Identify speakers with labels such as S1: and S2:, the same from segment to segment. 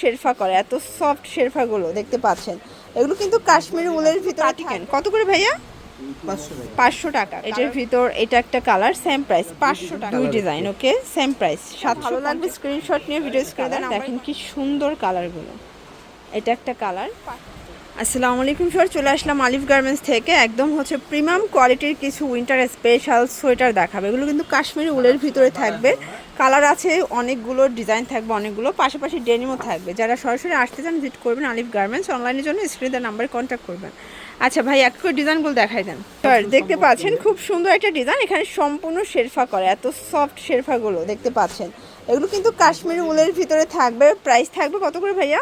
S1: শেরফা করে এত সফট শেরফাগুলো দেখতে পাচ্ছেন। এগুলো কিন্তু কাশ্মীরি উলের ভিতরে কত করে ভাইয়া?
S2: পাঁচশো টাকা।
S1: এটার ভিতর এটা একটা কালার সেম প্রাইস পাঁচশো টাকা। দুই ডিজাইন ওকে সেম প্রাইস সাত ভালো লাগবে স্ক্রিনশট নিয়ে ভিডিও স্ক্রিনে দেখেন কি। সুন্দর কালারগুলো এটা একটা কালার আসসালামু আলাইকুম স্যার, চলে আসলাম আলিফ গার্মেন্টস থেকে। একদম হচ্ছে প্রিমিয়াম কোয়ালিটির কিছু উইন্টার স্পেশাল সোয়েটার দেখাবে। এগুলো কিন্তু কাশ্মীরি উলের ভিতরে থাকবে। কালার আছে, অনেকগুলো ডিজাইন থাকবে, অনেকগুলো। পাশাপাশি ডেনিমও থাকবে। যারা সরাসরি আসতে চান, ভিজিট করবেন আলিফ গার্মেন্টস। অনলাইনের জন্য স্ক্রিনের নাম্বারে কন্ট্যাক্ট করবেন। আচ্ছা ভাই, এক করে ডিজাইনগুলো দেখাই দেন। স্যার, দেখতে পাচ্ছেন খুব সুন্দর একটা ডিজাইন। এখানে সম্পূর্ণ শেরফা করে, এত সফট শেরফাগুলো দেখতে পাচ্ছেন। এগুলো কিন্তু কাশ্মীরি উলের ভিতরে থাকবে। প্রাইস থাকবে কত করে ভাইয়া?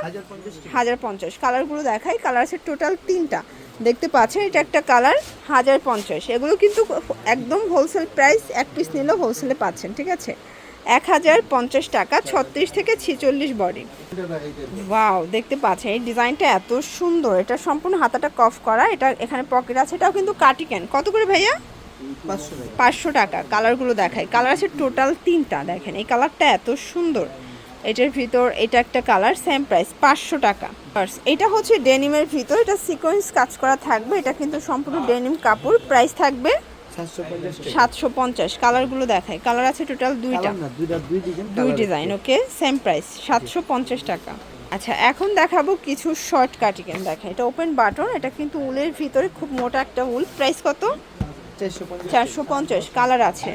S2: হাজার পঞ্চাশ।
S1: কালারগুলো দেখাই। কালার আছে টোটাল তিনটা। দেখতে পাচ্ছেন এটা একটা কালার হাজার পঞ্চাশ। এগুলো কিন্তু একদম হোলসেল প্রাইস এক পিস নিলেও হোলসেলে পাচ্ছেন ঠিক আছে? এক হাজার পঞ্চাশ টাকা ছত্রিশ থেকে ছিচল্লিশ বডি ওয়াও দেখতে পাচ্ছেন এই ডিজাইনটা এত সুন্দর। এটা সম্পূর্ণ হাতাটা কফ করা এটা এখানে পকেট আছে এটাও কিন্তু কাটি ক্যান কত করে ভাইয়া?
S2: পাঁচশো টাকা।
S1: কালারগুলো দেখায় কালার আছে টোটাল তিনটা দেখেন এই কালারটা এত সুন্দর। এটার ভিতর এটা একটা কালার সেম প্রাইস পাঁচশো টাকা। এটা হচ্ছে ডেনিমের ভিতর এটা সিকোয়েন্স কাজ করা থাকবে এটা কিন্তু সম্পূর্ণ ডেনিম কাপড় প্রাইস থাকবে
S2: সাতশো পঞ্চাশ
S1: কালারগুলো দেখাই কালার আছে টোটাল দুইটা।
S2: দুই ডিজাইন
S1: ওকে সেম প্রাইস সাতশো পঞ্চাশ টাকা। আচ্ছা এখন দেখাবো কিছু শর্ট কাটিকেন দেখা এটা ওপেন বাটন এটা কিন্তু উলের ভিতরে খুব মোটা একটা উল প্রাইস কত?
S2: চারশো পঞ্চাশ
S1: কালার আছে।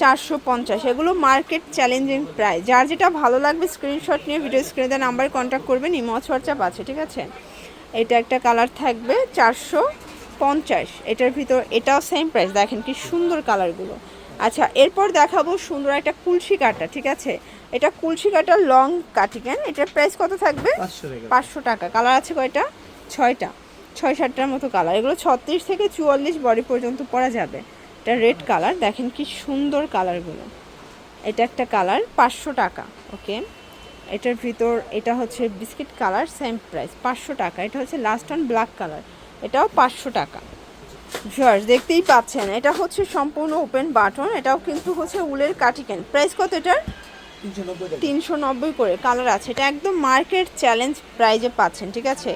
S1: চারশো পঞ্চাশ। এগুলো মার্কেট চ্যালেঞ্জিং প্রাইস যার যেটা ভালো লাগবে স্ক্রিনশট নিয়ে ভিডিও স্ক্রিনে দেওয়া নাম্বার কন্ট্যাক্ট করবেন ইমো হোয়াটসঅ্যাপ আছে ঠিক আছে? এটা একটা কালার থাকবে চারশো পঞ্চাশ। এটার ভিতর এটাও সেম প্রাইস দেখেন কি সুন্দর কালারগুলো আচ্ছা এরপর দেখাবো সুন্দর একটা কুলসি কাটা ঠিক আছে? এটা কুলসি কাটা লং কাটিকেন এটার প্রাইস কত থাকবে?
S2: পাঁচশো টাকা।
S1: পাঁচশো টাকা। কালার আছে কয়টা? ছয়টা। ছয় সাতটার মতো কালার এগুলো ছত্রিশ থেকে চুয়াল্লিশ বডি পর্যন্ত পরা যাবে। এটা রেড কালার দেখেন কি সুন্দর কালারগুলো এটা একটা কালার পাঁচশো টাকা ওকে? এটার ভিতর এটা হচ্ছে বিস্কিট কালার সেম প্রাইস পাঁচশো টাকা। এটা হচ্ছে লাস্ট অন ব্ল্যাক কালার এটাও পাঁচশো টাকা। ভিউয়ার্স দেখতেই পাচ্ছেন এটা হচ্ছে সম্পূর্ণ ওপেন বাটন এটাও কিন্তু হচ্ছে উলের কাটিকেন প্রাইস কত এটার?
S2: তিনশো নব্বই
S1: করে কালার আছে। এটা একদম মার্কেট চ্যালেঞ্জ প্রাইজে পাচ্ছেন ঠিক আছে?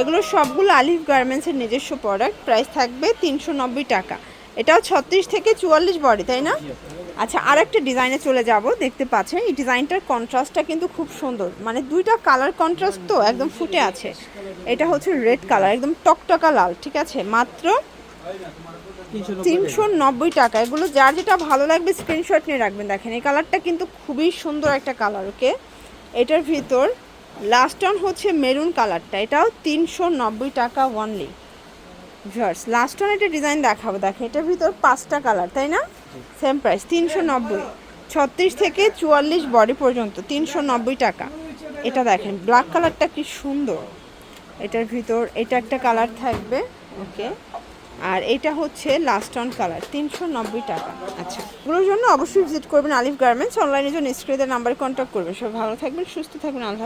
S1: এগুলো সবগুলো আলিফ গার্মেন্টসের নিজস্ব প্রোডাক্ট প্রাইস থাকবে তিনশো নব্বই টাকা। এটাও ছত্রিশ থেকে চুয়াল্লিশ বডি, তাই না? আচ্ছা আর একটা ডিজাইনে চলে যাব, দেখতে পাচ্ছেন। এই ডিজাইনটার কন্ট্রাস্টটা কিন্তু খুব সুন্দর। মানে দুইটা কালার কন্ট্রাস্ট তো একদম ফুটে আছে। এটা হচ্ছে রেড কালার একদম টকটকা লাল, ঠিক আছে? মাত্র
S2: তিনশো নব্বই
S1: টাকা। এগুলো যার যেটা ভালো লাগবে স্ক্রিনশট নিয়ে রাখবেন। দেখেন, এই কালারটা কিন্তু খুবই সুন্দর একটা কালার ওকে এটার ভিতর লাস্ট অন হচ্ছে মেরুন কালারটা এটাও তিনশো নব্বই টাকা ওনলি ভিউয়ার্স লাস্ট অন একটা ডিজাইন দেখাবো দেখেন এটার ভিতর পাঁচটা কালার তাই না? সেম প্রাইস তিনশো নব্বই। ছত্রিশ থেকে চুয়াল্লিশ বডি পর্যন্ত তিনশো নব্বই টাকা। এটা দেখেন ব্ল্যাক কালারটা কি সুন্দর। এটার ভিতর এটা একটা কালার থাকবে ওকে আর এটা হচ্ছে লাস্ট অন কালার তিনশো নব্বই টাকা। আচ্ছা এগুলোর জন্য অবশ্যই ভিজিট করবেন আলিফ গার্মেন্টস অনলাইনের জন্য স্ক্রিনের নাম্বারে কন্ট্যাক্ট করবেন। সব ভালো থাকবেন সুস্থ থাকবেন আল্লাহ